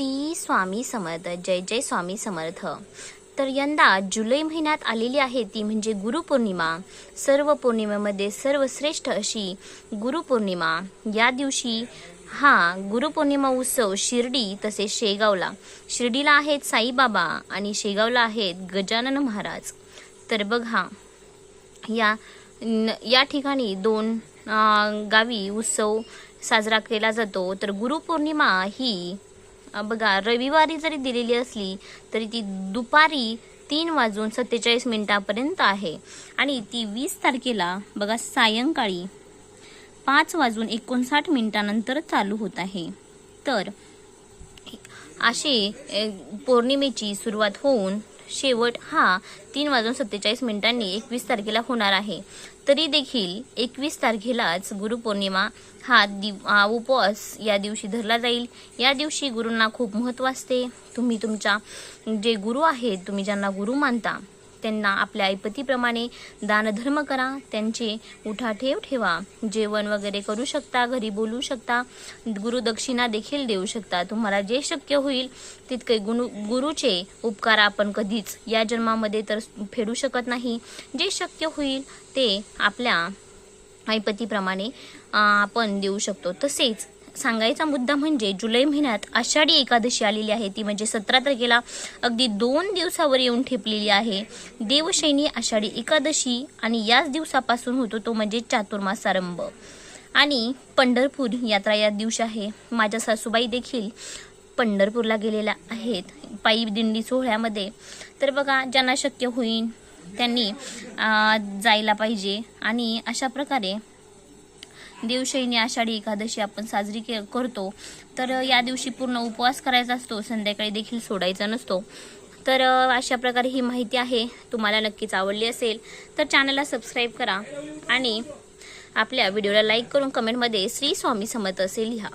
श्री स्वामी समर्थ जय जय स्वामी समर्थ. तर यंदा जुलै महिन्यात आलेली आहे ती म्हणजे गुरुपौर्णिमा. सर्व पौर्णिमेमध्ये सर्वश्रेष्ठ अशी गुरुपौर्णिमा. या दिवशी हा गुरुपौर्णिमा उत्सव शिर्डी तसेच शेगावला. शिर्डीला आहेत साईबाबा आणि शेगावला आहेत गजानन महाराज. तर बघा या न- या ठिकाणी दोन गावी उत्सव साजरा केला जातो. तर गुरुपौर्णिमा ही बघा रविवारी जरी दिलेली असली तरी ती दुपारी तीन वाजून सत्तेचाळीस मिनिटापर्यंत आहे. आणि ती वीस तारखेला बघा सायंकाळी पाच वाजून एकोणसाठ मिनिटानंतर चालू होत आहे. तर अशी पौर्णिमेची सुरुवात होऊन शेवट हा तीन वाजून सत्तेचाळीस मिनिटांनी एकवीस तारखेला होणार आहे. तरी देखील एकवीस तारखेलाच गुरुपौर्णिमा हा दिव उपवास या दिवशी धरला जाईल. या दिवशी गुरूंना खूप महत्त्व असते. तुम्ही तुमच्या जे गुरु आहेत तुम्ही ज्यांना गुरु मानता त्यांना आपल्या ऐपतीप्रमाणे दानधर्म करा त्यांचे उठाठेव ठेवा. जेवण वगैरे करू शकता घरी बोलू शकता गुरुदक्षिणा देखील देऊ शकता. तुम्हाला जे शक्य होईल तितके गुरु गुरुचे उपकार आपण कधीच या जन्मामध्ये तर फेडू शकत नाही. जे शक्य होईल ते आपल्या ऐपतीप्रमाणे आपण देऊ शकतो. तसेच सांगायचा मुद्दा म्हणजे जुलै महिन्यात आषाढी एकादशी आलेली आहे. ती म्हणजे सतरा तारखेला अगदी दोन दिवसावर येऊन ठेपलेली आहे. देवशैनी आषाढी एकादशी आणि याच दिवसापासून होतो तो म्हणजे चातुर्मास आरंभ. आणि पंढरपूर यात्रा या दिवशी आहे. माझ्या सासूबाई देखील पंढरपूरला गेलेल्या आहेत. पायी दिंडी सोहळ्यामध्ये. तर बघा ज्यांना शक्य होईल त्यांनी जायला पाहिजे. आणि अशा प्रकारे देवशयनी आषाढी एकादशी आपण साजरी के करतो. तर या दिवशी पूर्ण उपवास करायचा असतो. संध्याकाळी देखील सोडायचा नसतो. तर अशा प्रकारे ही माहिती आहे. तुम्हाला नक्कीच आवडली असेल तर चॅनलला सबस्क्राईब करा आणि आपल्या व्हिडिओला लाईक करून कमेंटमध्ये श्री स्वामी समर्थ असे लिहा.